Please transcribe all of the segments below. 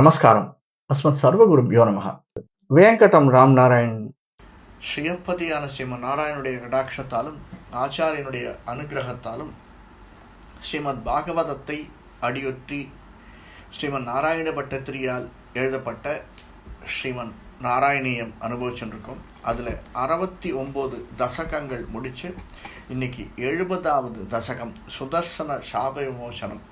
నమస్కారం అస్మత్ సర్వగురుభ్యో నమ வேங்கடம் ராம் நாராயண் ஸ்ரீயப்பதியான ஸ்ரீமன் நாராயணுடைய கடாட்சத்தாலும் ஆச்சாரியனுடைய அனுகிரகத்தாலும் ஸ்ரீமத் பாகவதத்தை அடியொற்றி ஸ்ரீமன் நாராயண பட்டத்திரியால் எழுதப்பட்ட ஸ்ரீமன் நாராயணியம் அனுபவிச்சுருக்கோம் அதில் அறுபத்தி ஒம்பது தசகங்கள் முடித்து இன்னைக்கு எழுபதாவது தசகம் சுதர்சன சாப விமோசனம்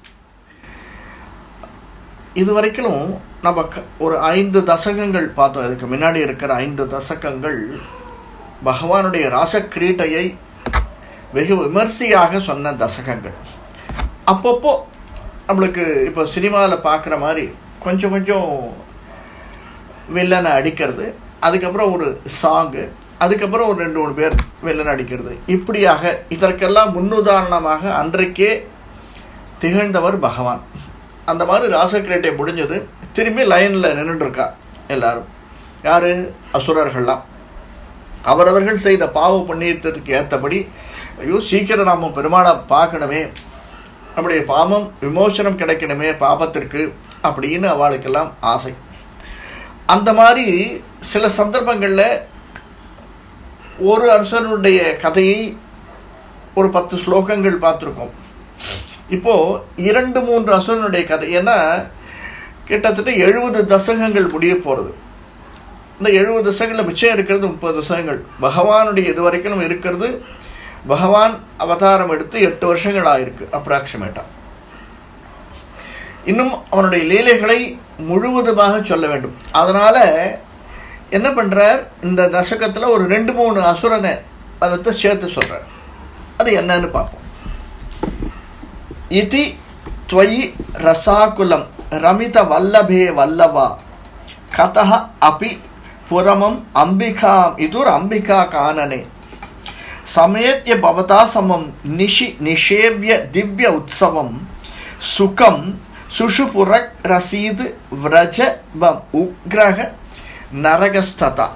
இது வரைக்கும் நம்ம க- ஒரு ஐந்து தசகங்கள் பார்த்தோம். இதுக்கு முன்னாடி இருக்கிற ஐந்து தசகங்கள் பகவானுடைய ராசக்கிரீட்டையை வெகு விமர்சையாக சொன்ன தசகங்கள். அப்பப்போ நம்மளுக்கு இப்போ சினிமாவில் பார்க்குற மாதிரி கொஞ்சம் கொஞ்சம் வில்லனை அடிக்கிறது அதுக்கப்புறம் ஒரு சாங்கு அதுக்கப்புறம் ஒரு ரெண்டு மூணு பேர் வில்லன் அடிக்கிறது. இப்படியாக இதற்கெல்லாம் முன்னுதாரணமாக அன்றைக்கே திகழ்ந்தவர் பகவான். அந்த மாதிரி ராசக்கிரேட்டை முடிஞ்சது திரும்பி லைனில் நின்றுட்டுருக்கா எல்லாரும். யார்? அசுரர்கள்லாம். அவரவர்கள் செய்த பாவ புண்ணியத்திற்கு ஏற்றபடி ஐயோ சீக்கிரம் நாம் பெருமாளை பார்க்கணுமே நம்முடைய பாவம் விமோசனம் கிடைக்கணுமே பாபத்திற்கு அப்படின்னு அவளுக்கெல்லாம் ஆசை. அந்த மாதிரி சில சந்தர்ப்பங்களில் ஒரு அரசனுடைய கதையை ஒரு பத்து ஸ்லோகங்கள் பார்த்துருக்கோம். இப்போது இரண்டு மூன்று அசுரனுடைய கதை. ஏன்னா கிட்டத்தட்ட எழுபது தசகங்கள் முடிய போகிறது இந்த எழுபது தசகங்களில் மிச்சம் இருக்கிறது முப்பது தசகங்கள். பகவானுடைய இது வரைக்கும் இருக்கிறது. பகவான் அவதாரம் எடுத்து எட்டு வருஷங்கள் ஆயிருக்கு அப்ராக்சிமேட்டாக இன்னும் அவனுடைய லீலைகளை முழுவதுமாக சொல்ல வேண்டும். அதனால் என்ன பண்ணுறார் இந்த தசகத்தில் ஒரு ரெண்டு மூணு அசுரனை அதை சேர்த்து சொல்கிறார் அது என்னன்னு பார்ப்போம். इति त्वयि रसाकुलं रमितवल्लभे वल्लवा कतः अपि पुरमम् अम्बिकाम् इदुरम्बिका कानने समेत्य भवता समं निशि निषेव्य दिव्य उत्सवं सुखं सुषुपुररसीद् व्रज वम् उग्रः नरगस्तता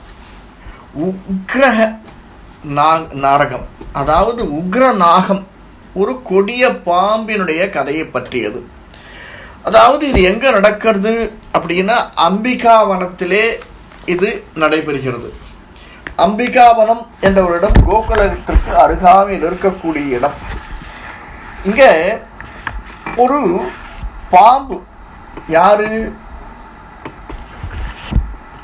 உக்ரஹ நா நாரகம் அதாவது உக்ர நாகம் ஒரு கொடிய பாம்பினுடைய கதையை பற்றியது. அதாவது இது எங்கே நடக்கிறது அப்படின்னா அம்பிகாவனத்திலே இது நடைபெறுகிறது. அம்பிகாவனம் என்ற ஒரு இடம் கோகுலத்திற்கு அருகாமையில் இருக்கக்கூடிய இடம். இங்கே ஒரு பாம்பு. யாரு?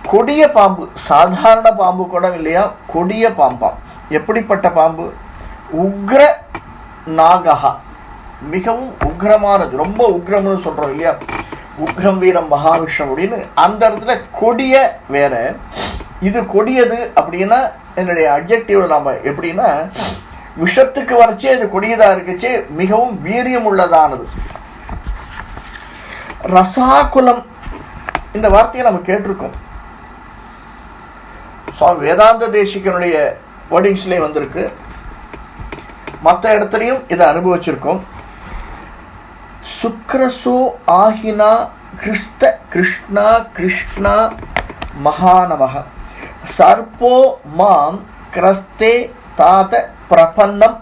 கொடிய பாம்பு. சாதாரண பாம்பு கூட இல்லையா? கொடிய பாம்பாம் எப்படிப்பட்ட பாம்பு? உக்ர நாகஹா. மிகவும் உக்ரமானது ரொம்ப உக்ரம்னு சொல்கிறோம் இல்லையா? உக்ரம் வீரம் மகாவிஷ்ணு அப்படின்னு அந்த இடத்துல கொடிய வேற. இது கொடியது அப்படின்னா என்னுடைய அப்ஜெக்டிவ் நாம் எப்படின்னா விஷத்துக்கு வரைச்சே இது கொடியதாக இருக்குச்சே மிகவும் வீரியம் உள்ளதானது. ரசாகுலம் இந்த வார்த்தையை நம்ம கேட்டிருக்கோம். சுவாமி வேதாந்த தேசிகனுடைய வேர்டிங்ஸ்லேயே வந்திருக்கு. மற்ற இடத்துலையும் இதை அனுபவிச்சிருக்கோம். சுக்ரசோ ஆகினா கிறிஸ்த கிருஷ்ணா கிருஷ்ணா மகானவக சர்ப்போ மாம் கிரஸ்தே தாத பிரபன்னம்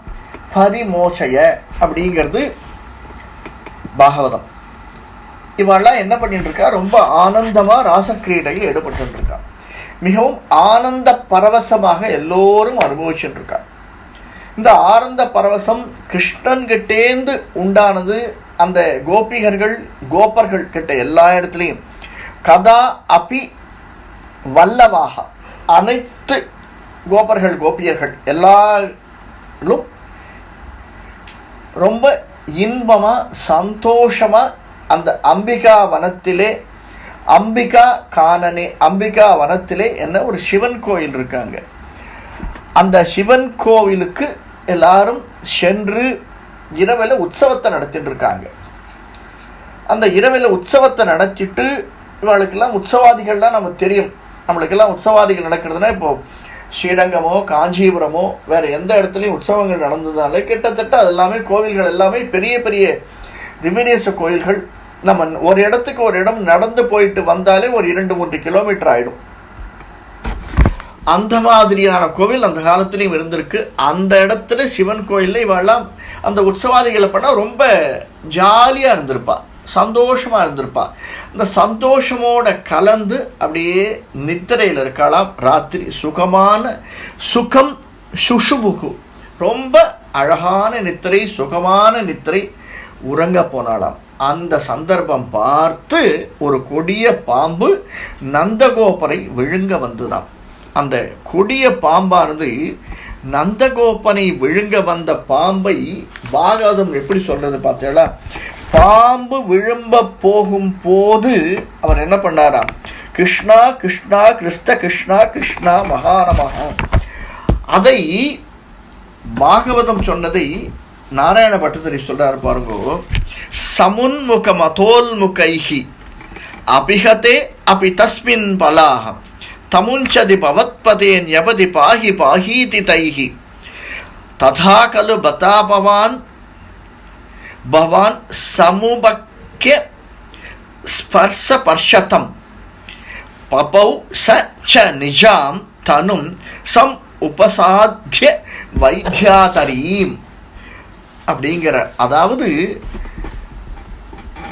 பரிமோசய அப்படிங்கிறது பாகவதம். இவெல்லாம் என்ன பண்ணிட்டு இருக்கா ரொம்ப ஆனந்தமாக ராசக்கிரீடையில் ஈடுபட்டு இருக்கா மிகவும் ஆனந்த பரவசமாக எல்லோரும் அனுபவிச்சுட்டு இருக்கா இந்த ஆனந்த பரவசம் கிருஷ்ணன்கிட்டேந்து உண்டானது அந்த கோபிகர்கள் கோபர்கள் கிட்ட எல்லா இடத்துலையும். கதா அபி வல்லவாக. அனைத்து கோபர்கள் கோபியர்கள் எல்லாரும் ரொம்ப இன்பமாக சந்தோஷமாக அந்த அம்பிகா வனத்திலே அம்பிகா காணனே அம்பிகா வனத்திலே என்ன ஒரு சிவன் கோயில் இருக்காங்க. அந்த சிவன் கோவிலுக்கு எல்லாரும் சென்று இரவில் உற்சவத்தை நடத்திட்டு இருக்காங்க. அந்த இரவில் உற்சவத்தை நடத்திட்டு இவளுக்கெல்லாம் உற்சவாதிகள்லாம் நமக்கு தெரியும். நம்மளுக்கெல்லாம் உற்சவாதிகள் நடக்கிறதுனா இப்போ ஸ்ரீரங்கமோ காஞ்சிபுரமோ வேறு எந்த இடத்துலையும் உற்சவங்கள் நடந்ததுனால கிட்டத்தட்ட அது எல்லாமே கோவில்கள் எல்லாமே பெரிய பெரிய திவ்யதேச கோயில்கள். நம்ம ஒரு இடத்துக்கு ஒரு இடம் நடந்து போயிட்டு வந்தாலே ஒரு இரண்டு மூன்று கிலோமீட்டர் ஆகிடும் அந்த மாதிரியான கோவில் அந்த காலத்துலேயும் இருந்திருக்கு. அந்த இடத்துல சிவன் கோயிலில் இவெல்லாம் அந்த உற்சவாதிகளை பண்ணால் ரொம்ப ஜாலியாக இருந்திருப்பா. சந்தோஷமாக இருந்திருப்பா. இந்த சந்தோஷமோட கலந்து அப்படியே நித்திரையில் இருக்கலாம். ராத்திரி சுகமான சுகம் சுஷுபுகு ரொம்ப அழகான நித்திரை சுகமான நித்திரை உறங்க போனாலாம் அந்த சந்தர்ப்பம் பார்த்து ஒரு கொடிய பாம்பு நந்தகோபரை விழுங்க வந்துதான் அந்த கொடிய பாம்பானது நந்தகோபனை விழுங்க வந்த பாம்பை பாகவதம் எப்படி சொல்றது பார்த்தீங்களா? பாம்பு விழும்ப போகும் போது அவர் என்ன பண்ணாராம்? கிருஷ்ணா கிருஷ்ணா கிறிஸ்த கிருஷ்ணா கிருஷ்ணா மகாநமகா அதை பாகவதம் சொன்னதை நாராயண பட்டத்திரி சொல்றார் பாருங்கோ. சமுன்முக மதோல்முகைகி அபிஹதே அபி தஸ்மின் பலாகம் தமுஞ்சதி பவத்பதேன் யபதி பாஹி பாகீதி தைகி ததா கலு பதா பவான் சமுபக்ய ஸ்பர்ச பர்ஷதம் பபௌ ச ச நிஜாம் தனும் சம் உபசாத்திய வைத்தியாதரீம் அப்படிங்கிற அதாவது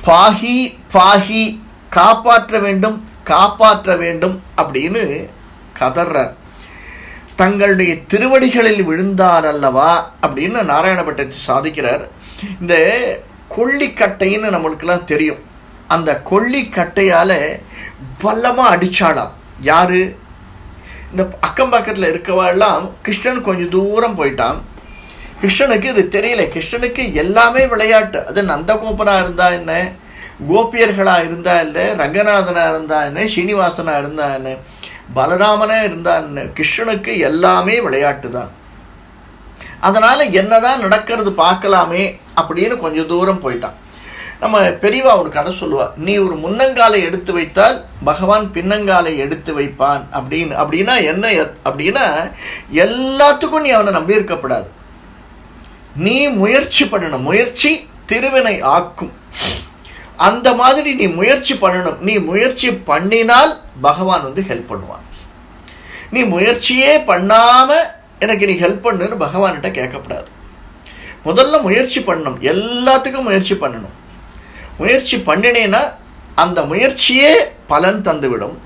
பாஹி பாஹி காப்பாற்ற வேண்டும் காப்பாற்ற வேண்டும் அப்படின்னு கதர்றார். தங்களுடைய திருவடிகளில் விழுந்தார் அல்லவா அப்படின்னு நாராயணபட்டத்தை சாதிக்கிறார். இந்த கொல்லிக்கட்டைன்னு நம்மளுக்கெல்லாம் தெரியும். அந்த கொல்லிக்கட்டையால் பல்லமாக அடித்தாளாம் யார்? இந்த அக்கம் பக்கத்தில் இருக்கவாள்லாம் கிருஷ்ணன் கொஞ்சம் தூரம் போயிட்டான். கிருஷ்ணனுக்கு இது தெரியல. கிருஷ்ணனுக்கு எல்லாமே விளையாட்டு. அது நந்தகோபனாக இருந்தால் என்ன? கோபியர்களாக இருந்தா இல்லை ரங்கநாதனாக இருந்தா என்ன? ஸ்ரீனிவாசனாக இருந்தா என்ன? பலராமனே இருந்தா என்ன? கிருஷ்ணனுக்கு எல்லாமே விளையாட்டு தான். அதனால் என்னதான் நடக்கிறது பார்க்கலாமே அப்படின்னு கொஞ்சம் தூரம் போயிட்டான். நம்ம பெரியவா ஒரு கதை சொல்லுவா. நீ ஒரு முன்னங்காலை எடுத்து வைத்தால் பகவான் பின்னங்காலை எடுத்து வைப்பான் அப்படின்னு. அப்படின்னா என்ன? அப்படின்னா எல்லாத்துக்கும் நீ அவனை நம்பி இருக்கப்படாது நீ முயற்சி பண்ணணும். முயற்சி திருவினை ஆக்கும். அந்த மாதிரி நீ முயற்சி பண்ணணும். நீ முயற்சி பண்ணினால் பகவான் வந்து ஹெல்ப் பண்ணுவான். நீ முயற்சியே பண்ணாமல் எனக்கு நீ ஹெல்ப் பண்ணுன்னு பகவான்கிட்ட கேட்கக்கூடாது முதல்ல முயற்சி பண்ணணும். எல்லாத்துக்கும் முயற்சி பண்ணணும். முயற்சி பண்ணினேன்னா அந்த முயற்சியே பலன் தந்துவிடும்.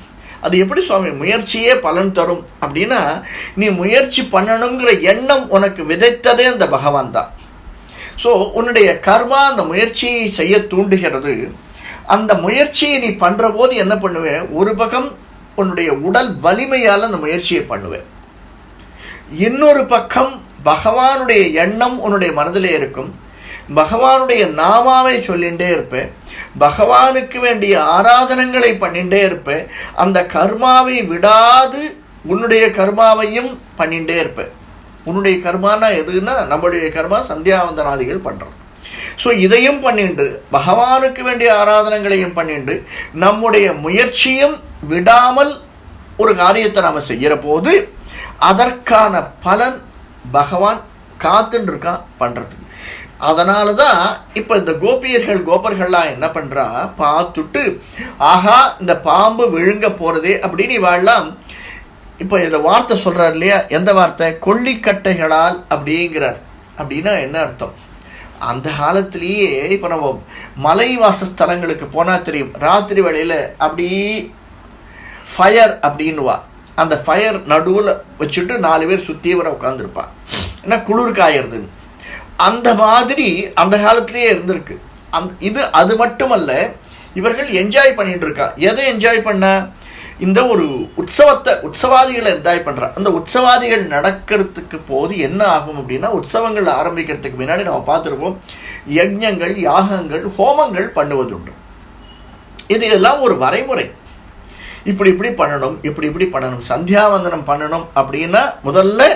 அது எப்படி சுவாமி? முயற்சியே பலன் தரும். அப்படின்னா நீ முயற்சி பண்ணணுங்கிற எண்ணம் உனக்கு விதைத்ததே அந்த பகவான் தான். ஸோ உன்னுடைய கர்மா அந்த முயற்சியை செய்ய தூண்டுகிறது. அந்த முயற்சியை நீ பண்ணுற போது என்ன பண்ணுவேன் ஒரு பக்கம் உன்னுடைய உடல் வலிமையால் அந்த முயற்சியை பண்ணுவேன் இன்னொரு பக்கம் பகவானுடைய எண்ணம் உன்னுடைய மனதில் இருக்கும். பகவானுடைய நாமாவை சொல்லிகிட்டே இருப்பேன் பகவானுக்கு வேண்டிய ஆராதனங்களை பண்ணிகிட்டே இருப்பேன் அந்த கர்மாவை விடாது உன்னுடைய கர்மாவையும் பண்ணிகிட்டே இருப்பேன் உன்னுடைய கர்மானா எதுன்னா நம்முடைய கர்மா சந்தியாவந்தனாதிகள் பண்ணுறோம் ஸோ இதையும் பண்ணிண்டு பகவானுக்கு வேண்டிய ஆராதனங்களையும் பண்ணிண்டு நம்முடைய முயற்சியும் விடாமல் ஒரு காரியத்தை நாம் செய்கிற போது அதற்கான பலன் பகவான் காத்துன்னு இருக்கான் பண்ணுறதுக்கு அதனால தான் இப்போ இந்த கோபியர்கள் கோபர்கள்லாம் என்ன பண்ணுறா பார்த்துட்டு ஆஹா இந்த பாம்பு விழுங்க போகிறதே அப்படின்னு இவாள்லாம் இப்போ இந்த வார்த்தை சொல்கிறார் இல்லையா? எந்த வார்த்தை? கொல்லிக்கட்டைகளால் அப்படிங்கிறார். அப்படின்னா என்ன அர்த்தம்? அந்த காலத்திலேயே இப்போ நம்ம மலைவாச ஸ்தலங்களுக்கு போனால் தெரியும். ராத்திரி வேளையில் அப்படி ஃபயர் அப்படின்னுவா. அந்த ஃபயர் நடுவில் வச்சுட்டு நாலு பேர் சுற்றி வர உட்காந்துருப்பான் ஏன்னா குளிர் காயறதுன்னு. அந்த மாதிரி அந்த காலத்திலேயே இருந்திருக்கு. அந் இது அது மட்டுமல்ல இவர்கள் என்ஜாய் பண்ணிட்டு இருக்கா. எதை என்ஜாய் பண்ண? இந்த ஒரு உற்சவத்தை உற்சவாதிகளை என்ஜாய் பண்ணுறா அந்த உற்சவாதிகள் நடக்கிறதுக்கு போது என்ன ஆகும் அப்படின்னா உற்சவங்கள் ஆரம்பிக்கிறதுக்கு முன்னாடி நம்ம பார்த்துருப்போம் யஜ்யங்கள் யாகங்கள் ஹோமங்கள் பண்ணுவதுண்டு. இது எல்லாம் ஒரு வரைமுறை. இப்படி இப்படி பண்ணணும் இப்படி இப்படி பண்ணணும் சந்தியாவந்தனம் பண்ணணும் அப்படின்னா முதல்ல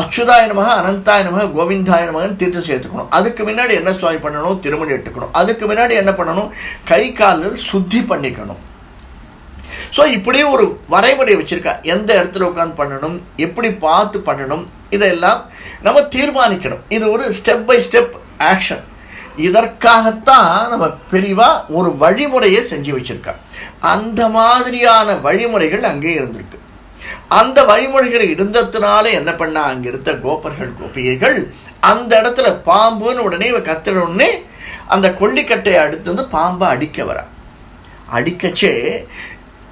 அச்சுதாயனமாக அனந்தாயனமாக கோவிந்தாயனமாக தீர்த்தம் சேர்த்துக்கணும். அதுக்கு முன்னாடி என்ன சுவாமி பண்ணணும்? திருமணி எடுத்துக்கணும். அதுக்கு முன்னாடி என்ன பண்ணணும்? கை காலில் சுத்தி பண்ணிக்கணும். ஸோ இப்படி ஒரு வரைமுறை வச்சுருக்கா. எந்த இடத்துல உட்காந்து பண்ணணும் எப்படி பார்த்து பண்ணணும் இதெல்லாம் நம்ம தீர்மானிக்கணும். இது ஒரு ஸ்டெப் பை ஸ்டெப் ஆக்ஷன் இதற்காகத்தான் நம்ம பெரிவாக ஒரு வழிமுறையை செஞ்சு வச்சுருக்கா. அந்த மாதிரியான வழிமுறைகள் அங்கே இருந்திருக்கு. அந்த வழிமுறைகள் இருந்ததுனால என்ன பண்ணா அங்கே இருந்த கோபர்கள் கோபிகைகள் அந்த இடத்துல பாம்புன்னு உடனே இவ கத்துன அந்த கொல்லிக்கட்டையை அடுத்து வந்து பாம்பை அடிக்க வரா. அடிக்கச்சே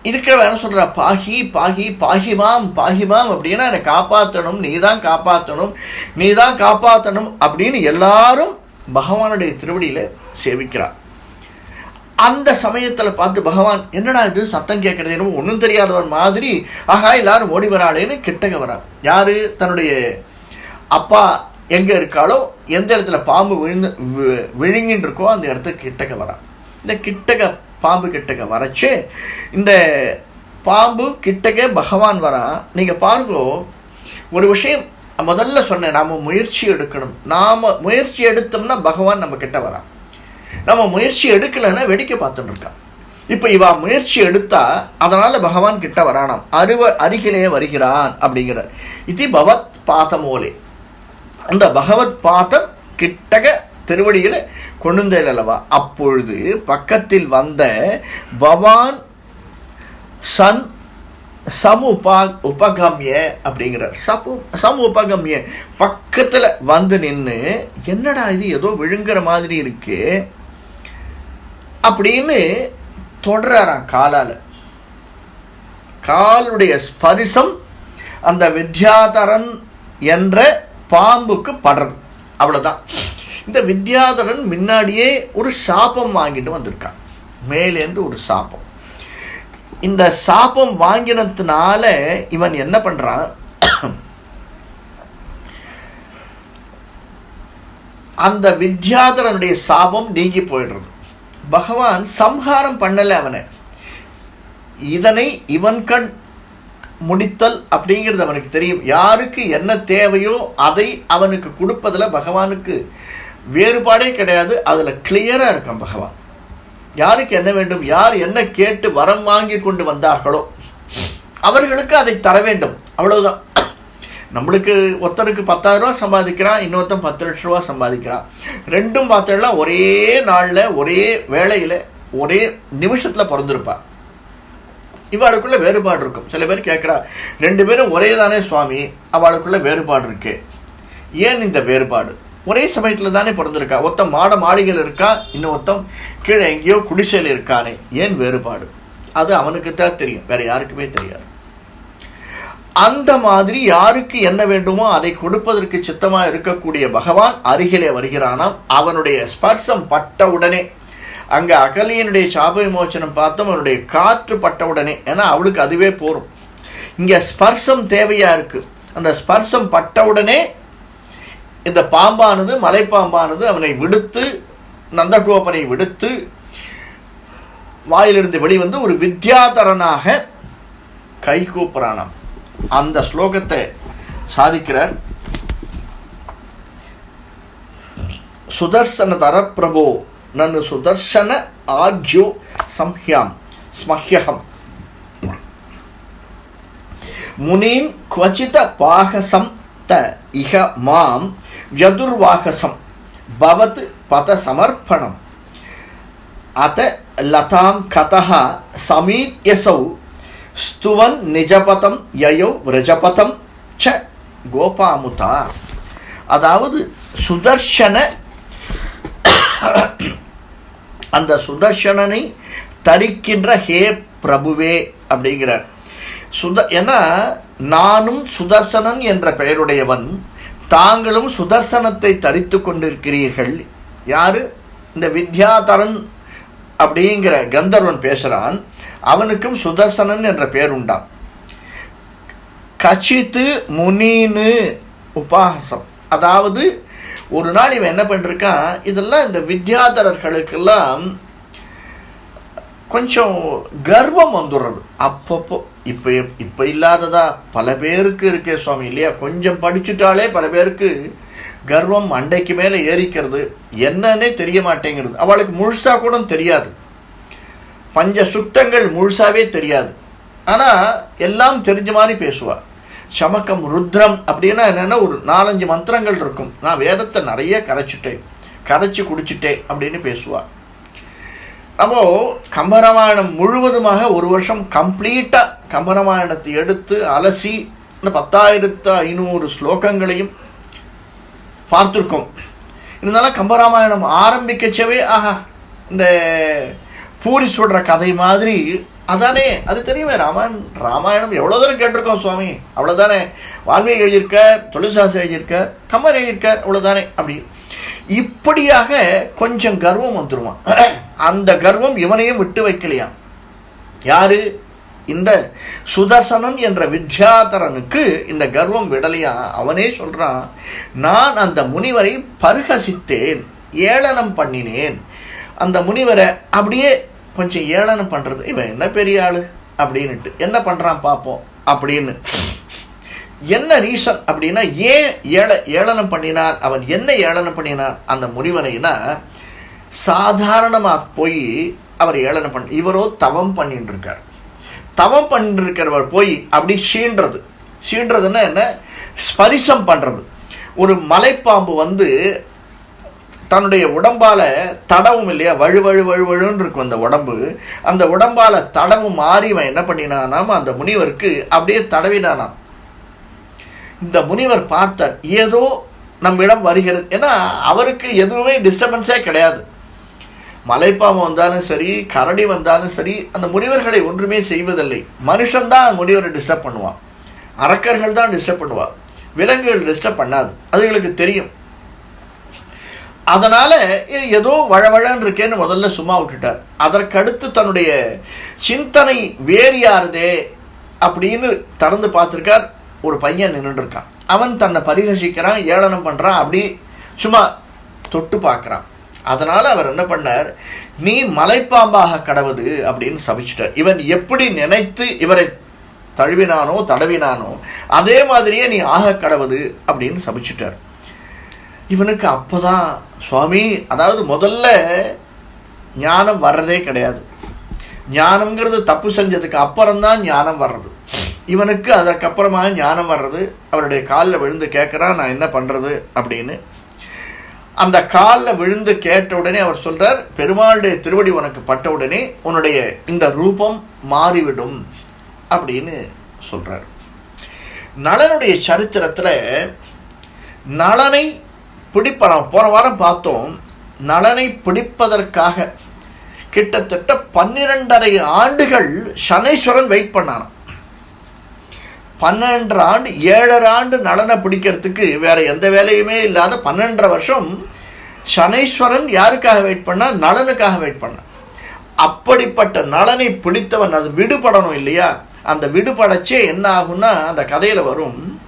இருக்கிற சொல்கிறா சொல்றா பாகி பாகி பாகிமாம் பாகிமாம் அப்படின்னா என்னை காப்பாற்றணும் நீ தான் காப்பாற்றணும் நீ தான் காப்பாற்றணும் அப்படின்னு எல்லாரும் பகவானுடைய திருவடியில் சேவிக்கிறார் அந்த சமயத்தில் பார்த்து பகவான் என்னடா இது? சத்தம் கேட்கறது என்னமோ ஒன்றும் தெரியாதவர் மாதிரி ஆகா எல்லாரும் ஓடி வராளேன்னு கிட்டக்க வரா யார்? தன்னுடைய அப்பா எங்கே இருக்காளோ எந்த இடத்துல பாம்பு விழுந்து வி- விழுங்கின்னு இருக்கோ அந்த இடத்துக்கு கிட்டக்க வரா இந்த கிட்டக பாம்பு கிட்டக்க வரச்சு. இந்த பாம்பு கிட்டக்க பகவான் வரா. நீங்கள் பாருங்க ஒரு விஷயம் முதல்ல சொன்னேன் நாம் முயற்சி எடுக்கணும். நாம் முயற்சி எடுத்தோம்னா பகவான் நம்ம கிட்ட வரான் நம்ம முயற்சி எடுக்கலைன்னா வேடிக்கை பார்த்துட்டு இருக்கான். இப்போ இவா முயற்சி எடுத்தா அதனால் பகவான் கிட்ட வரானாம். அருவ அருகிலேயே வருகிறான் அப்படிங்கிறார். இது பகவத் பாதமோலே. அந்த பகவத் பாதம் கிட்டக திருவடியில் கொண்டுந்தேல் அல்லவா அப்பொழுது பக்கத்தில் வந்த பவான் சன் சமுபா உபா உபகம்ய அப்படிங்கிறார். சமு சம உபகம்ய பக்கத்தில் வந்து நின்று என்னடா இது ஏதோ விழுங்குற மாதிரி இருக்கு. அப்படின்னு தொடராராம் காலால். காலுடைய ஸ்பரிசம் அந்த வித்யாதரன் என்ற பாம்புக்கு படுறது அவ்வளோதான் இந்த வித்யாதரன் முன்னாடியே ஒரு சாபம் வாங்கிட்டு வந்திருக்கான். மேலேருந்து ஒரு சாபம். இந்த சாபம் வாங்கினதுனால இவன் என்ன பண்றான்? அந்த வித்யாதரனுடைய சாபம் நீங்கி போயிடுறது. பகவான் சம்ஹாரம் பண்ணலை அவனை. இதனை இவன் கண் முடித்தல் அப்படிங்கிறது அவனுக்கு தெரியும். யாருக்கு என்ன தேவையோ அதை அவனுக்கு கொடுப்பதில் பகவானுக்கு வேறுபாடே கிடையாது. அதில் கிளியராக இருக்கான் பகவான். யாருக்கு என்ன வேண்டும் யார் என்ன கேட்டு வரம் வாங்கி கொண்டு வந்தார்களோ அவர்களுக்கு அதை தர வேண்டும். அவ்வளவுதான். நம்மளுக்கு ஒருத்தருக்கு பத்தாயிரம் ரூபா சம்பாதிக்கிறான் இன்னொருத்தன் பத்து லட்ச ரூபா சம்பாதிக்கிறான். ரெண்டும் பார்த்தோம்னா ஒரே நாளில் ஒரே வேலையில் ஒரே நிமிஷத்தில் பிறந்திருப்பா இவாளுக்குள்ள வேறுபாடு இருக்கும். சில பேர் கேட்குறா ரெண்டு பேரும் ஒரே தானே சுவாமி அவளுக்குள்ள வேறுபாடு இருக்கு. ஏன் இந்த வேறுபாடு? ஒரே சமயத்தில் தானே பிறந்திருக்கா? ஒருத்தன் மாட மாளிகையில் இருக்கா? இன்னொருத்தன் கீழே எங்கேயோ குடிசையில் இருக்கானே. ஏன் வேறுபாடு? அது அவனுக்கு தான் தெரியும். வேற யாருக்குமே தெரியாது. அந்த மாதிரி யாருக்கு என்ன வேண்டுமோ அதை கொடுப்பதற்கு சித்தமாக இருக்கக்கூடிய பகவான் அருகிலே வருகிறானாம். அவனுடைய ஸ்பர்சம் பட்ட உடனே அகலியனுடைய சாப விமோச்சனம் பார்த்தோம். அவனுடைய காற்று பட்ட உடனே ஏன்னா அவளுக்கு அதுவே போகும் இங்கே ஸ்பர்சம் தேவையாக இருக்குது அந்த ஸ்பர்சம் பட்ட உடனே இந்த பாம்பானது மலைப்பாம்பானது அவனை விடுத்து நந்தகோபனை விடுத்து வாயிலிருந்து வெளிவந்து ஒரு வித்யாதரனாக கை கூப்புறானாம். அந்த ஸ்லோகத்தை சாதிக்கிறார். சுதர்சன பிரபோ நன்னு சுதர்சன ஆக்யோ சம்ஹியாம் ஸ்மஹ்யகம். முனின் குவச்சித பாகசம் த இக மாம் வியதுர்வாகசம் பவத் பத சமர்ப்பணம். அத லதாம் கதா சமீத்யசௌ ஸ்துவன் நிஜபதம் யயோ விரஜபதம் ச கோபாமுதா. அதாவது சுதர்ஷன அந்த சுதர்ஷனனை தரிக்கின்ற ஹே பிரபுவே அப்படிங்கிறார். சுத ஏன்னா நானும் சுதர்சனன் என்ற பெயருடையவன் தாங்களும் சுதர்சனத்தை தரித்து கொண்டிருக்கிறீர்கள். யார்? இந்த வித்யாதரன் அப்படிங்கிற கந்தர்வன் பேசுகிறான் அவனுக்கும் சுதர்சனன் என்ற பெயர் உண்டாம். கச்சித்து முனின்னு உபாசம் அதாவது ஒரு நாள் இவன் என்ன பண்ணிருக்கான்? இதெல்லாம் இந்த வித்யாதரர்களுக்கெல்லாம் கொஞ்சம் கர்வம் வந்துடுறது. அப்பப்போ இப்போ இப்போ இல்லாததா பல பேருக்கு இருக்கே சுவாமி இல்லையா? கொஞ்சம் படிச்சுட்டாலே பல பேருக்கு கர்வம் அண்டைக்கு மேலே ஏறிக்கிறது. என்னன்னே தெரிய மாட்டேங்கிறது. அவளுக்கு முழுசாக கூட தெரியாது. பஞ்ச சுத்தங்கள் முழுசாவே தெரியாது. ஆனால் எல்லாம் தெரிஞ்ச மாதிரி பேசுவாள் சமக்கம் ருத்ரம் அப்படின்னா என்னென்னா ஒரு நாலஞ்சு மந்திரங்கள் இருக்கும். நான் வேதத்தை நிறைய கரைச்சிட்டேன். கரைச்சி குடிச்சிட்டேன் அப்படின்னு பேசுவாள் அப்போது கம்பராமாயணம் முழுவதுமாக ஒரு வருஷம் கம்ப்ளீட்டாக கம்பராமாயணத்தை எடுத்து அலசி இந்த பத்தாயிரத்து ஐநூறு ஸ்லோகங்களையும் பார்த்துருக்கோம். இருந்தாலும் கம்பராமாயணம் ஆரம்பிக்கச்சவே ஆஹா இந்த பூரி சொல்கிற கதை மாதிரி அதானே அது தெரியுமே ராமாயணம் ராமாயணம் எவ்வளோ தூரம் கேட்டிருக்கோம் சுவாமி அவ்வளோதானே வால்மீகி எழுதியிருக்கார் தொழில்சாஸ்திரி எழுதியிருக்கார் கம்மர் எழுதியிருக்கார் அவ்வளோதானே அப்படின்னு. இப்படியாக கொஞ்சம் கர்வம் வந்துடுவான் அந்த கர்வம் இவனையும் விட்டு வைக்கலையாம். யாரு? இந்த சுதர்சனன் என்ற வித்யாதரனுக்கு இந்த கர்வம் விடலையா? அவனே சொல்றான் நான் அந்த முனிவரை பருகசித்தேன் ஏளனம் பண்ணினேன். அந்த முனிவரை அப்படியே கொஞ்சம் ஏளனம் பண்றது இவன் என்ன பெரிய ஆளு? அப்படின்னுட்டு என்ன பண்றான் பார்ப்போம் அப்படின்னு. என்ன ரீசன் அப்படின்னா ஏன் ஏழ ஏளனம் பண்ணினார்? அவன் என்ன ஏளனம் பண்ணினார்? அந்த முனிவனைனா சாதாரணமாக போய் அவர் ஏளனம் பண்ண இவரோ தவம் பண்ணிட்டு இருக்கார் தவம் பண்ணிட்டு இருக்கிறவர் போய் அப்படி சீன்றது. சீன்றதுன்னா என்ன? ஸ்பரிசம் பண்ணுறது ஒரு மலைப்பாம்பு வந்து தன்னுடைய உடம்பால் தடவும் இல்லையா? வழு வழு வழு வழுன்னு இருக்கும் அந்த உடம்பு. அந்த உடம்பால் தடவும் மாறி இவன் என்ன பண்ணினானாம்? அந்த முனிவருக்கு அப்படியே தடவினானாம். இந்த முனிவர் பார்த்தார் ஏதோ நம்மிடம் வருகிறது. ஏன்னா அவருக்கு எதுவுமே டிஸ்டர்பன்ஸே கிடையாது. மலைப்பாம்பு வந்தாலும் சரி கரடி வந்தாலும் சரி அந்த முனிவர்களை ஒன்றுமே செய்வதில்லை. மனுஷன்தான் முனிவரை டிஸ்டர்ப் பண்ணுவான். அரக்கர்கள் தான் டிஸ்டர்ப் பண்ணுவான் விலங்குகள் டிஸ்டர்ப் பண்ணாது. அதுகளுக்கு தெரியும். அதனால் ஏ- ஏதோ வழவழன்னு இருக்கேன்னு முதல்ல சும்மா விட்டுட்டார். அதற்கடுத்து தன்னுடைய சிந்தனை வேறியாருதே அப்படின்னு திறந்து பார்த்துருக்கார். ஒரு பையன் நின்றுருக்கான் அவன் தன்னை பரிகசிக்கிறான் ஏளனம் பண்ணுறான் அப்படி சும்மா தொட்டு பார்க்குறான். அதனால் அவர் என்ன பண்ணார்? நீ மலைப்பாம்பாக கடவுது அப்படின்னு சபிச்சிட்டார். இவன் எப்படி நினைத்து இவரை தழுவினானோ தடவினானோ அதே மாதிரியே நீ ஆக கடவுது அப்படின்னு சபிச்சிட்டார். இவனுக்கு அப்பதான் சுவாமி அதாவது முதல்ல ஞானம் வர்றதே கிடையாது. ஞானம்ங்கிறது தப்பு செஞ்சதுக்கு அப்புறம்தான் ஞானம் வர்றது. இவனுக்கு அதற்கப்புறமா ஞானம் வர்றது அவருடைய காலில் விழுந்து கேட்குறான் நான் என்ன பண்ணுறது அப்படின்னு. அந்த காலில் விழுந்து கேட்ட உடனே அவர் சொல்கிறார் பெருமாளுடைய திருவடி உனக்கு பட்ட உடனே உன்னுடைய இந்த ரூபம் மாறிவிடும் அப்படின்னு சொல்கிறார் நளனுடைய சரித்திரத்தில் நளனை பிடிப்பறான் போன வாரம் பார்த்தோம் நளனை பிடிப்பதற்காக கிட்டத்தட்ட பன்னிரெண்டரை ஆண்டுகள் சனீஸ்வரன் வெயிட் பண்ணாராம். பன்னெண்டு ஆண்டு ஏழரை ஆண்டு நலனை பிடிக்கிறதுக்கு வேற எந்த வேலையுமே இல்லாத பன்னெண்டரை வருஷம் சனீஸ்வரன் யாருக்காக வெயிட் பண்ணால் நலனுக்காக வெயிட் பண்ணான் அப்படிப்பட்ட நலனை பிடித்தவன் அது விடுபடணும் இல்லையா? அந்த விடுபடச்சே என்ன ஆகும்னா அந்த கதையில் வரும்.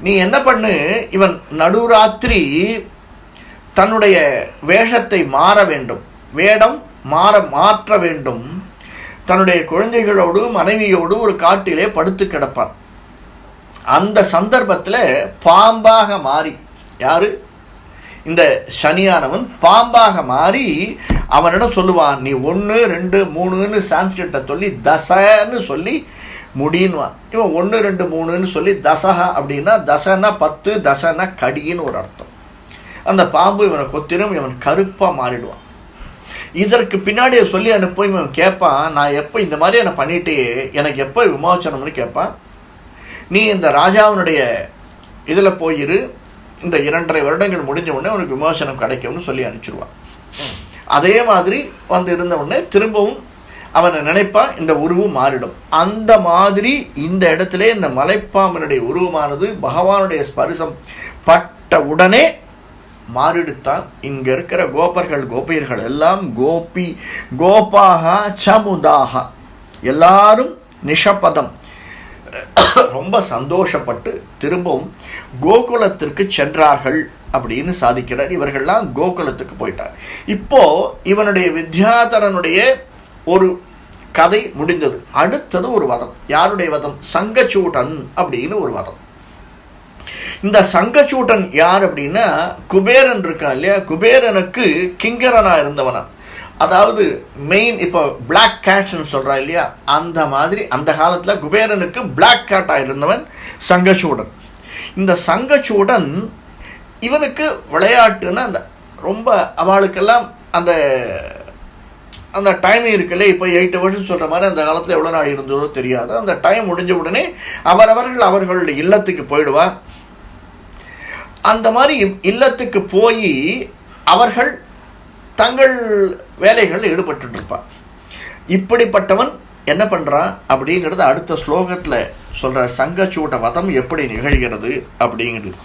நீ என்ன பண்ணு? இவன் நடுராத்திரி தன்னுடைய வேஷத்தை மாற வேண்டும். வேடம் மாற மாற்ற வேண்டும். தன்னுடைய குழந்தைகளோடு மனைவியோடு ஒரு காட்டிலே படுத்து கிடப்பான். அந்த சந்தர்ப்பத்தில் பாம்பாக மாறி யாரு? இந்த சனியானவன் பாம்பாக மாறி அவனிடம் சொல்லுவான் நீ ஒன்று ரெண்டு மூணுன்னு சான்ஸ்கிரிட்டை சொல்லி தசன்னு சொல்லி முடின்னுவான். இவன் ஒன்று ரெண்டு மூணுன்னு சொல்லி தசகா அப்படின்னா தசனா பத்து தசன்னா கடின்னு ஒரு அர்த்தம். அந்த பாம்பு இவனை கொத்திரும் இவன் கருப்பாக மாறிடுவான். இதற்கு பின்னாடி சொல்லி அனுப்பி இவன் கேட்பான் நான் எப்போ இந்த மாதிரி என்னை பண்ணிட்டு எனக்கு எப்போ விமோசனம்னு கேட்பான் நீ இந்த ராஜாவினுடைய இதில் போயிரு. இந்த இரண்டரை வருடங்கள் முடிஞ்ச உடனே உனக்கு விமோசனம் கிடைக்கும்னு சொல்லி அனுப்பிச்சிருவான் அதே மாதிரி வந்து இருந்த உடனே திரும்பவும் அவனை நினைப்பான் இந்த உருவம் மாறிடும். அந்த மாதிரி இந்த இடத்துல இந்த மலைப்பாம்பனுடைய உருவமானது பகவானுடைய ஸ்பரிசம் பட்ட உடனே மாறிடுத்தான். இங்கே இருக்கிற கோபர்கள் கோபியர்கள் எல்லாம் கோபி கோபாகா சமுதாகா. எல்லாரும் நிஷபதம். ரொம்ப சந்தோஷப்பட்டு திரும்பவும் கோகுலத்திற்கு சென்றார்கள் அப்படின்னு சாதிக்கிறார். இவர்கள்லாம் கோகுலத்துக்கு போயிட்டார். இப்போ இவனுடைய வித்யாதரனுடைய ஒரு கதை முடிந்தது. அடுத்தது ஒரு வதம். யாருடைய வதம்? சங்கச்சூடன் அப்படின்னு ஒரு வதம். இந்த சங்கச்சூட்டன் யார் அப்படின்னா குபேரன் இருக்கான் இல்லையா? குபேரனுக்கு கிங்கரனா இருந்தவனா. அதாவது மெயின் இப்போ பிளாக் கேட்ஸ்னு சொல்கிறா இல்லையா? அந்த மாதிரி அந்த காலத்தில் குபேரனுக்கு பிளாக் கேட்டாக இருந்தவன் சங்கச்சூடன். இந்த சங்கச்சூடன் இவனுக்கு விளையாட்டுன்னா அந்த ரொம்ப அவளுக்கெல்லாம் அந்த அந்த டைம் இருக்குல்ல இப்போ எயிட் வருஷம் சொல்கிற மாதிரி அந்த காலத்தில் எவ்வளோ நாள் இருந்ததோ தெரியாது. அந்த டைம் முடிஞ்ச உடனே அவரவர்கள் அவர்களுடைய இல்லத்துக்கு போயிடுவா அந்த மாதிரி இல்லத்துக்கு போய் அவர்கள் தங்கள் வேலைகளில் ஈடுபட்டு இருப்பான். இப்படிப்பட்டவன் என்ன பண்ணுறான் அப்படிங்கிறது அடுத்த ஸ்லோகத்தில் சொல்கிற சங்கச்சூட வதம் எப்படி நிகழ்கிறது அப்படிங்கிறது.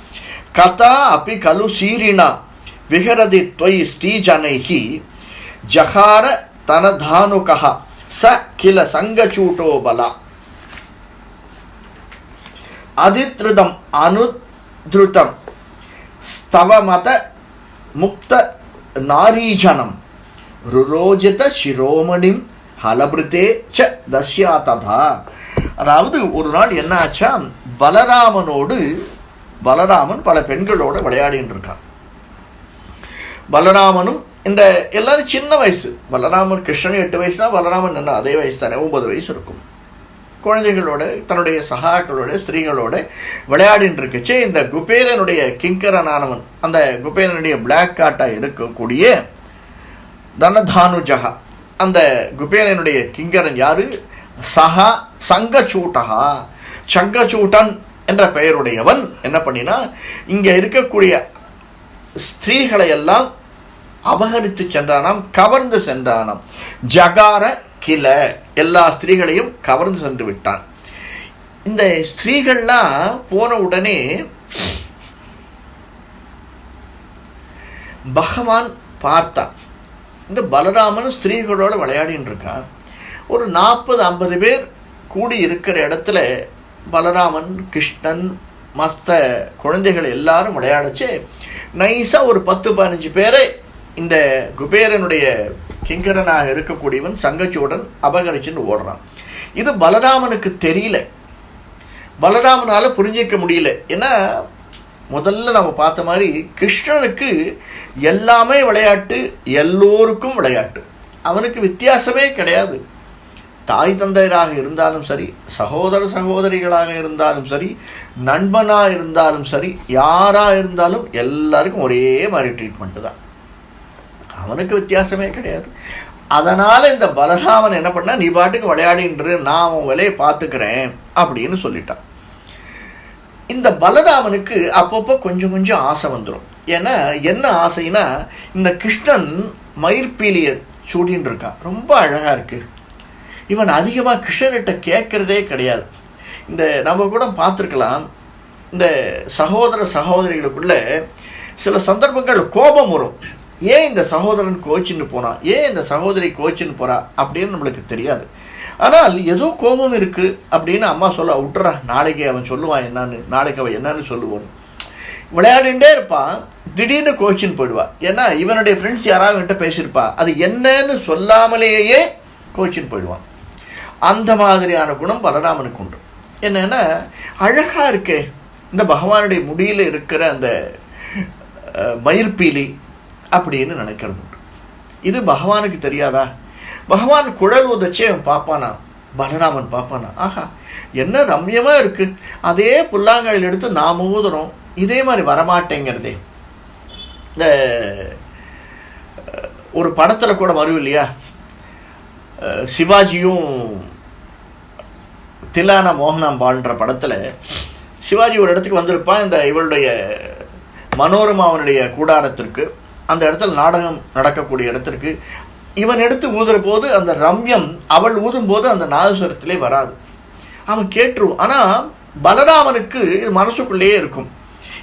கதா அப்படி கலு சீரினா விகரதி தொய் ஸ்ரீஜனைகி ஜஹார தனதானுகா ச கில சங்கச்சூட்டோ பலா. அதித்ருதம் அனுத்ருதம் ஸ்தவமத முக்த நாரீஜனம் ருரோஜித சிரோமணிம் ஹலபிருத்தே ச தஸ்யா ததா அதாவது ஒரு நாள் என்ன ஆச்சா பலராமனோடு பலராமன் பல பெண்களோடு விளையாடின்னு இருக்கான் பலராமனும் இந்த எல்லாரும் சின்ன வயசு. பலராமன் கிருஷ்ணன் எட்டு வயசுனா பலராமன் என்ன அதே வயசு தானே ஒன்பது வயசு இருக்கும். குழந்தைகளோட தன்னுடைய சகாக்களோட ஸ்திரீகளோட விளையாடின்னு இருக்குச்சு இந்த குபேரனுடைய கிங்கரனானவன் அந்த குபேரனுடைய பிளாக் காட்டாக இருக்கக்கூடிய தனதானுஜகா அந்த குபேரனுடைய கிங்கரன் யாரு? சஹா சங்கச்சூட்டகா சங்கச்சூட்டன் என்ற பெயருடையவன். என்ன பண்ணினா இங்கே இருக்கக்கூடிய ஸ்திரீகளை எல்லாம் அபகரித்து சென்றானாம் கவர்ந்து சென்றானாம். ஜகார கிள எல்லா ஸ்திரீகளையும் கவர்ந்து சென்று விட்டான். இந்த ஸ்திரீகள்லாம் போன உடனே பகவான் பார்த்தான். இந்த பலராமன் ஸ்திரீகளோட விளையாடின்னு இருக்கான் ஒரு நாற்பது ஐம்பது பேர் கூடி இருக்கிற இடத்துல பலராமன் கிருஷ்ணன் மற்ற குழந்தைகள் எல்லாரும் விளையாடச்சு. நைஸாக ஒரு பத்து பதினஞ்சு பேரை இந்த குபேரனுடைய கிங்கரனாக இருக்கக்கூடியவன் சங்கச்சியுடன் அபகரிச்சுன்னு ஓடுறான். இது பலராமனுக்கு தெரியல. பலராமனால் புரிஞ்சிக்க முடியல. ஏன்னா முதல்ல நம்ம பார்த்த மாதிரி கிருஷ்ணனுக்கு எல்லாமே விளையாட்டு எல்லோருக்கும் விளையாட்டு. அவனுக்கு வித்தியாசமே கிடையாது. தாய் தந்தையராக இருந்தாலும் சரி சகோதர சகோதரிகளாக இருந்தாலும் சரி நண்பனாக இருந்தாலும் சரி யாராக இருந்தாலும் எல்லாருக்கும் ஒரே மாதிரி ட்ரீட்மெண்ட்டு தான். அவனுக்கு வித்தியாசமே கிடையாது. அதனால் இந்த பலராமன் என்ன பண்ணா நீ பாட்டுக்கு விளையாடின்று நான் அவன் விலையை பார்த்துக்கிறேன் அப்படின்னு சொல்லிட்டான். இந்த பலராமனுக்கு அப்பப்போ கொஞ்சம் கொஞ்சம் ஆசை வந்துடும் ஏன்னா என்ன ஆசைனா இந்த கிருஷ்ணன் மயிர்பீலியை சூடின்னு இருக்கான். ரொம்ப அழகாக இருக்குது இவன் அதிகமாக கிருஷ்ணன்கிட்ட கேட்குறதே கிடையாது. இந்த நம்ம கூட பார்த்துருக்கலாம். இந்த சகோதர சகோதரிகளுக்குள்ள சில சந்தர்ப்பங்கள் கோபம் வரும். ஏன் இந்த சகோதரன் கோச்சின்னு போனான் ஏன் இந்த சகோதரி கோச்சின்னு போறா? அப்படின்னு நம்மளுக்கு தெரியாது. ஆனால் ஏதோ கோபம் இருக்குது அப்படின்னு அம்மா சொல்ல விட்டுறா நாளைக்கு அவன் சொல்லுவான் என்னன்னு நாளைக்கு அவன் என்னன்னு சொல்லுவான் விளையாடிண்டே இருப்பான் திடீர்னு கோச்சின்னு போயிடுவா. ஏன்னா இவனுடைய ஃப்ரெண்ட்ஸ் யாராவது கிட்ட பேசியிருப்பா. அது என்னன்னு சொல்லாமலேயே கோச்சின்னு போயிடுவான். அந்த மாதிரியான குணம் பலராமனுக்கு உண்டு. என்னன்னா அழகாக இருக்கே. இந்த பகவானுடைய முடியில் இருக்கிற அந்த மயிர்பீலி அப்படின்னு நினைக்கிறது உண்டு இது பகவானுக்கு தெரியாதா? பகவான் குழல் உதச்சே அவன் பார்ப்பானா? பலராமன் பார்ப்பானா? ஆஹா என்ன ரம்யமாக இருக்குது அதே புல்லாங்காயில் எடுத்து நாம் ஊதுறோம். இதே மாதிரி வரமாட்டேங்கிறதே. இந்த ஒரு படத்தில் கூட வரும் இல்லையா? சிவாஜியும் திலானா மோகனாம்பாள்ன்ற படத்தில் சிவாஜி ஒரு இடத்துக்கு வந்திருப்பான். இந்த இவளுடைய மனோரமாவனுடைய கூடாரத்திற்கு. அந்த இடத்துல நாடகம் நடக்கக்கூடிய இடத்திற்கு. இவன் எடுத்து ஊதுற போது அந்த ரம்யம் அவள் ஊதும் போது அந்த நாதஸ்வரத்திலே வராது. அவன் கேட்டுருவான். ஆனால் பலராமனுக்கு மனசுக்குள்ளேயே இருக்கும்.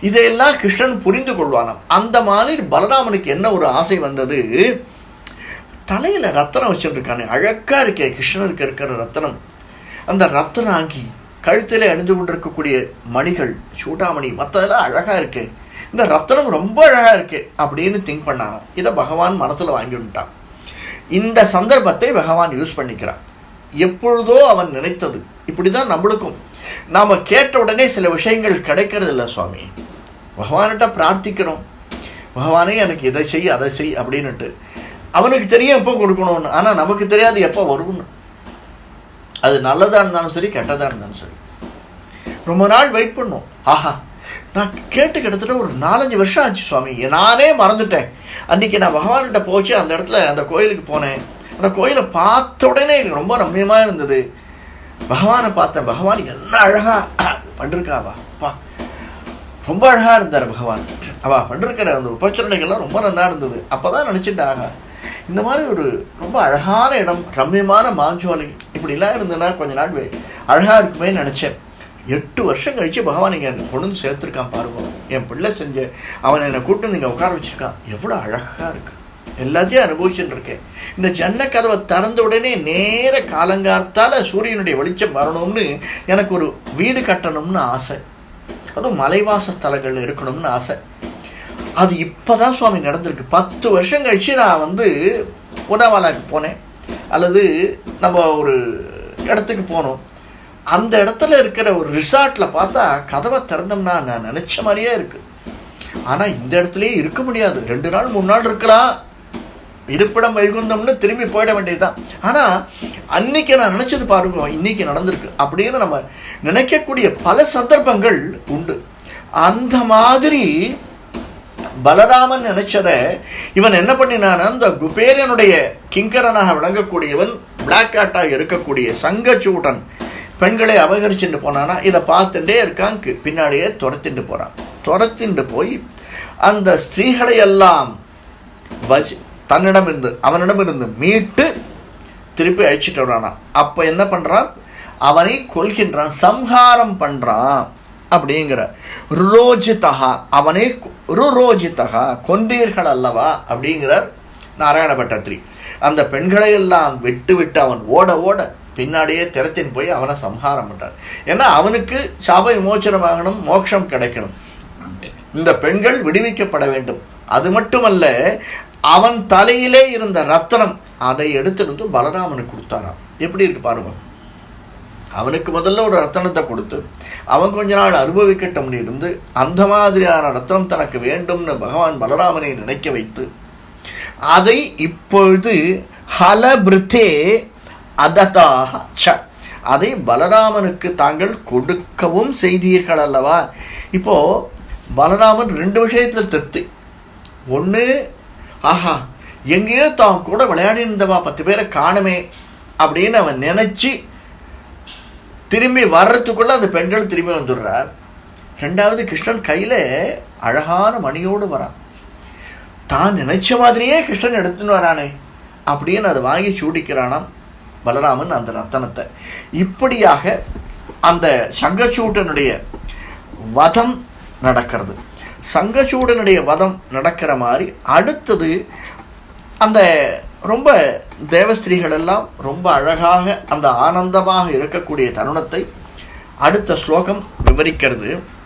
இதையெல்லாம் கிருஷ்ணன் புரிந்து கொள்வானாம். அந்த மாதிரி பலராமனுக்கு என்ன ஒரு ஆசை வந்தது? தலையில் ரத்தனம் வச்சுருக்கானே அழகாக இருக்கே கிருஷ்ணனுக்கு இருக்கிற ரத்தனம். அந்த ரத்தனாங்கி கழுத்திலே அணிந்து கொண்டிருக்கக்கூடிய மணிகள் சூடாமணி மற்றதெல்லாம் அழகாக இருக்கே. இந்த ரத்தனம் ரொம்ப அழகாக இருக்குது அப்படின்னு திங்க் பண்ணாராம். இதை பகவான் மனசில் வாங்கி விட்டான் இந்த சந்தர்ப்பத்தை பகவான் யூஸ் பண்ணிக்கிறான் எப்பொழுதோ அவன் நினைத்தது. இப்படி தான் நம்மளுக்கும். நாம் கேட்ட உடனே சில விஷயங்கள் கிடைக்கிறது இல்லை சுவாமி. பகவான்கிட்ட பிரார்த்திக்கிறோம். பகவானே எனக்கு இதை செய் அதை செய் அப்படின்னுட்டு. அவனுக்கு தெரியும் எப்போ கொடுக்கணும்னு. ஆனால் நமக்கு தெரியாது எப்போ வரும்னு. அது நல்லதாக இருந்தாலும் சரி கெட்டதாக இருந்தாலும் சரி. ரொம்ப நாள் வெயிட் பண்ணும். ஆஹா நான் கேட்டு கிட்டத்தட்ட ஒரு நாலஞ்சு வருஷம் ஆச்சு சுவாமி. நானே மறந்துட்டேன். அன்றைக்கி நான் பகவான்கிட்ட போச்சு அந்த இடத்துல அந்த கோயிலுக்கு போனேன். அந்த கோயிலை பார்த்த உடனே எனக்கு ரொம்ப ரம்யமாக இருந்தது. பகவானை பார்த்தேன். பகவான் என்ன அழகாக பண்ணிருக்காவா? அப்பா ரொம்ப அழகாக இருந்தார் பகவான். அவள் பண்ணிருக்கிற அந்த உபச்சரணைகள்லாம் ரொம்ப நல்லா இருந்தது. அப்போ தான் நினச்சிட்டாங்க இந்த மாதிரி ஒரு ரொம்ப அழகான இடம் ரம்மியமான மாஞ்சோலை இப்படிலாம் இருந்ததுன்னா கொஞ்ச நாள் அழகாக இருக்குமே நினச்சேன். எட்டு வருஷம் கழித்து பகவான் இங்கே கொண்டு வந்து சேர்த்துருக்கான் பாருங்க. என் பிள்ளை செஞ்ச அவன் என்னை கூட்டு இங்கே உட்கார வச்சுருக்கான். எவ்வளோ அழகாக இருக்குது எல்லாத்தையும் அனுபவிச்சுட்டு இருக்கேன். இந்த ஜன்ன கதவை திறந்த உடனே நேர காலங்காலத்தால் சூரியனுடைய வெளிச்சம் வரணும்னு எனக்கு ஒரு வீடு கட்டணும்னு ஆசை. அதுவும் மலைவாச ஸ்தலங்கள் இருக்கணும்னு ஆசை. அது இப்போ தான் சுவாமி நடந்திருக்கு. பத்து வருஷம் கழித்து நான் வந்து உணவாலாக்கு போனேன். அல்லது நம்ம ஒரு இடத்துக்கு போனோம். அந்த இடத்துல இருக்கிற ஒரு ரிசார்ட்டில் பார்த்தா கதவை திறந்தோம்னா நான் நினச்ச மாதிரியே இருக்குது ஆனால் இந்த இடத்துலையே இருக்க முடியாது. ரெண்டு நாள் மூணு நாள் இருக்கலாம். இருப்பிடம் வைகுந்தம்னு திரும்பி போயிட வேண்டியதுதான். ஆனால் அன்னைக்கு நான் நினச்சது பாருங்க இன்னைக்கு நடந்திருக்கு அப்படின்னு நம்ம நினைக்கக்கூடிய பல சந்தர்ப்பங்கள் உண்டு. அந்த மாதிரி பலராமன் நினைச்சத இவன் என்ன பண்ணினான் அந்த குபேரனுடைய கிங்கரனாக விளங்கக்கூடியவன் பிளாக் ஆட்டாக இருக்கக்கூடிய சங்கச்சூடன் பெண்களை அபகரிச்சுட்டு போனானா இதை பார்த்துட்டே இருக்கான் பின்னாடியே துரத்திட்டு போகிறான் துரத்திட்டு போய் அந்த ஸ்திரீகளை எல்லாம் வச்சு தன்னிடமிருந்து அவனிடமிருந்து மீட்டு திருப்பி அழிச்சிட்டு வரானா. அப்போ என்ன பண்ணுறான் அவனை கொல்கின்றான் சம்ஹாரம் பண்ணுறான் அப்படிங்கிற. ருரோஜிதகா அவனை கொ- ருரோஜிதகா கொன்றீர்கள் அல்லவா அப்படிங்கிறார் நாராயண பட்டத்திரி. அந்த பெண்களை எல்லாம் விட்டு விட்டு அவன் ஓட ஓட பின்னாடியே திறத்தின் போய் அவனை சம்ஹாரம் பண்றார். ஏன்னா அவனுக்கு சாப விமோச்சனமாகணும் மோட்சம் கிடைக்கணும். இந்த பெண்கள் விடுவிக்கப்பட வேண்டும். அது மட்டுமல்ல அவன் தலையிலே இருந்த ரத்தனம் அதை எடுத்துருந்து பலராமனுக்கு கொடுத்தாராம். எப்படி இருக்கு பாருங்க. அவனுக்கு முதல்ல ஒரு ரத்தனத்தை கொடுத்து அவன் கொஞ்ச நாள் அனுபவிக்கட்டும் இருந்து அந்த மாதிரியான ரத்தனம் தனக்கு வேண்டும்னு பகவான் பலராமனை நினைக்க வைத்து அதை இப்பொழுது ஹலபிருத்தே அததாக ச. அதை பலராமனுக்கு தாங்கள் கொடுக்கவும் செய்தீர்கள் அல்லவா? இப்போ பலராமன் ரெண்டு விஷயத்தில் திருப்தி. ஒன்று ஆஹா எங்கேயோ தான் கூட விளையாடி இருந்தவா பத்து பேரை காணுமே அப்படின்னு அவன் நினச்சி திரும்பி வர்றதுக்குள்ள அந்த பெண்கள் திரும்பி வந்துடுறா ரெண்டாவது கிருஷ்ணன் கையில் அழகான மணியோடு வரான். தான் நினச்ச மாதிரியே கிருஷ்ணன் எடுத்துன்னு வரானே அப்படின்னு அதை வாங்கி சூடிக்கிறானாம். பலராமன் அந்த ரத்தனத்தை. இப்படியாக அந்த சங்கச்சூட்டனுடைய வதம் நடக்கிறது. சங்கச்சூடனுடைய வதம் நடக்கிற மாதிரி அடுத்தது அந்த ரொம்ப தேவஸ்திரீகள் எல்லாம் ரொம்ப அழகாக அந்த ஆனந்தமாக இருக்கக்கூடிய தருணத்தை அடுத்த ஸ்லோகம் விவரிக்கிறது.